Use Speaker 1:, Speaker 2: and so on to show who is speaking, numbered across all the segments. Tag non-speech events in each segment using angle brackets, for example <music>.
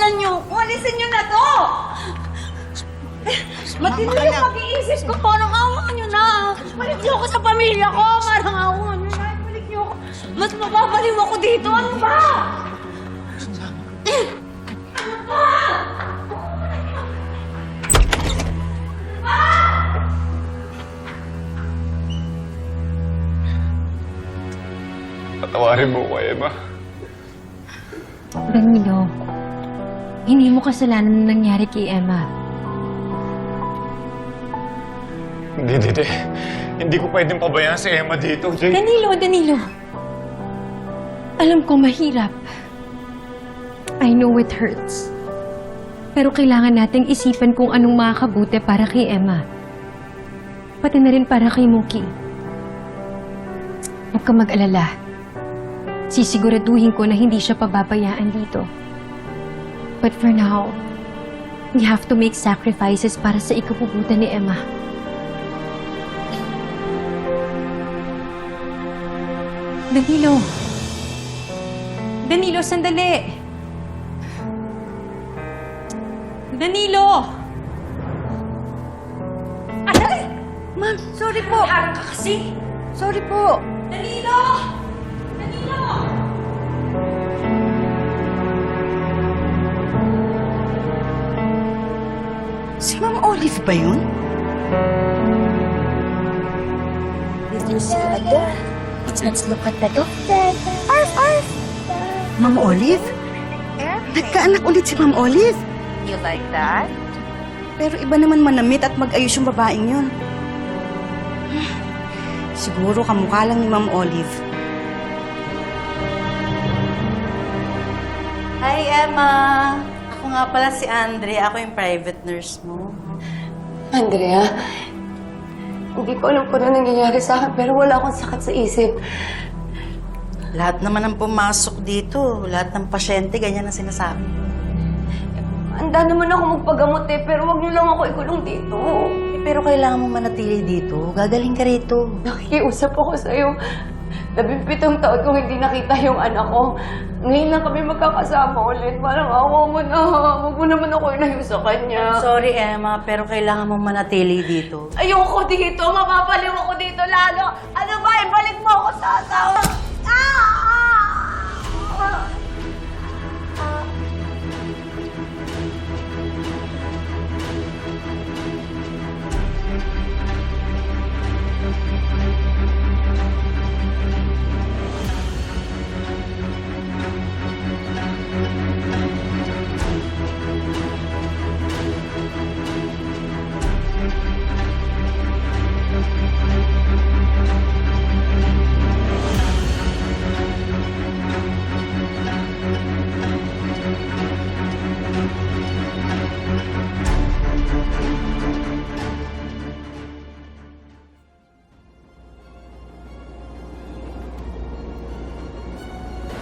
Speaker 1: Tigilan niyo. Alisin niyo na to! Matindi yung pag-iisip ko. Parang awa niyo na. Balik niyo ako sa pamilya ko. Parang awa niyo na. Balik niyo ako. Mas mababaliw ako dito. Ano ba?
Speaker 2: Patawarin mo ko, Emma.
Speaker 3: Danilo, hindi mo kasalanan na nangyari kay Emma.
Speaker 2: Hindi, hindi. Hindi ko pwedeng pabayaan si Emma dito, Jay.
Speaker 3: Danilo, Danilo. Alam ko mahirap. I know it hurts. Pero kailangan nating isipan kung anong makakabuti para kay Emma. Pati na rin para kay Muki. Huwag ka mag-alala. Sisiguraduhin ko na hindi siya pababayaan dito. But for now, we have to make sacrifices para sa ikabubuti ni Emma. Danilo! Danilo, sandali! Danilo!
Speaker 1: Aray! Ma'am, sorry po. Harang ka kasi. Sorry po. Danilo! Danilo!
Speaker 4: Olive ba yun?
Speaker 5: Did you see a dog? Let's look at the dog.
Speaker 4: Arf, arf! Ma'am Olive? Nagkaanak ulit si Ma'am Olive.
Speaker 5: You like that?
Speaker 4: Pero iba naman manamit at mag-ayos yung babaeng yun. Siguro kamukha lang ni Ma'am Olive.
Speaker 6: Hi, Emma! Ako nga pala si Andre. Ako yung private nurse mo.
Speaker 7: Andrea, hindi ko alam kung ano nangyayari sa akin, pero wala akong sakit sa isip.
Speaker 6: Lahat naman ang pumasok dito. Lahat ng pasyente, ganyan ang sinasabi.
Speaker 7: Handa naman ako magpagamot eh, pero wag niyo lang ako ikulong dito.
Speaker 6: Eh, pero kailangan mo manatili dito. Gagaling ka rito.
Speaker 7: Nakikiusap ako sa'yo. Labing pitong taon kong hindi nakita yung anak ko. Ngayon lang kami magkakasama ulit. Parang awa mo na. Huwag mo naman ako inayo sa kanya.
Speaker 6: Sorry, Emma, pero kailangan mo manatili dito.
Speaker 1: Ayoko dito. Mababaliw ako dito lalo. Ano ba? Ibalik mo ako sa asawa.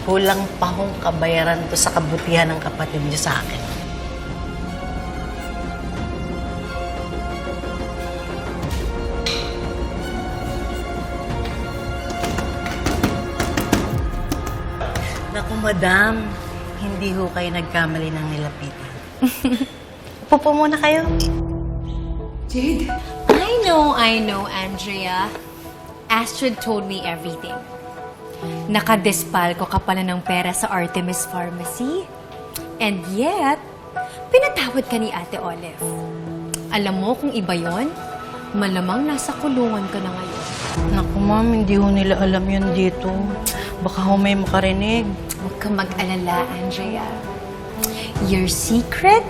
Speaker 6: Kulang pa hong kabayaran to sa kabutihan ng kapatid niyo sa akin. Naku, madam. Hindi ho kayo nagkamali ng nilapitan. <laughs> Upo po muna kayo.
Speaker 3: I know, I know, Andrea. Astrid told me everything. Nakadespal ko ka pala ng pera sa Artemis Pharmacy. And yet, pinatawad ka ni Ate Olive. Alam mo kung iba yon? Malamang nasa kulungan ka na ngayon.
Speaker 6: Naku, ma'am, hindi ho nila alam yun dito. Baka ho may makarinig.
Speaker 3: Huwag kang mag-alala, Andrea. Your secret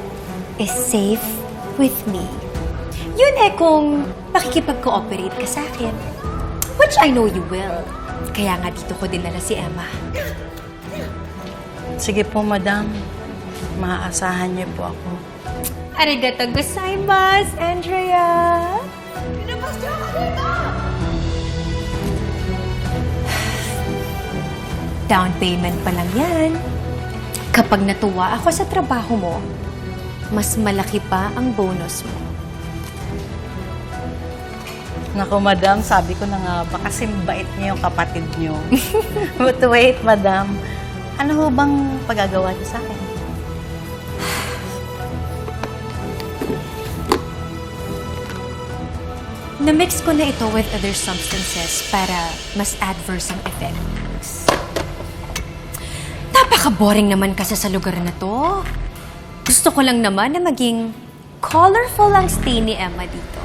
Speaker 3: is safe with me. Yun eh kung makikipag-cooperate ka sa akin. Which I know you will. Kaya nga dito ko dinala si Emma.
Speaker 6: Sige po, madam. Maaasahan niyo po ako.
Speaker 3: Arigato gozaimasu, Andrea! Down payment pa lang yan. Kapag natuwa ako sa trabaho mo, mas malaki pa ang bonus mo.
Speaker 6: Naku, madam, sabi ko na nga, baka simbait niyo yung kapatid niyo. <laughs> But wait, madam, ano ho bang pagagawa niyo sa akin?
Speaker 3: Namix ko na ito with other substances para mas adverse ang effects. Napaka-boring naman kasi sa lugar na to. Gusto ko lang naman na maging colorful ang stay ni Emma dito.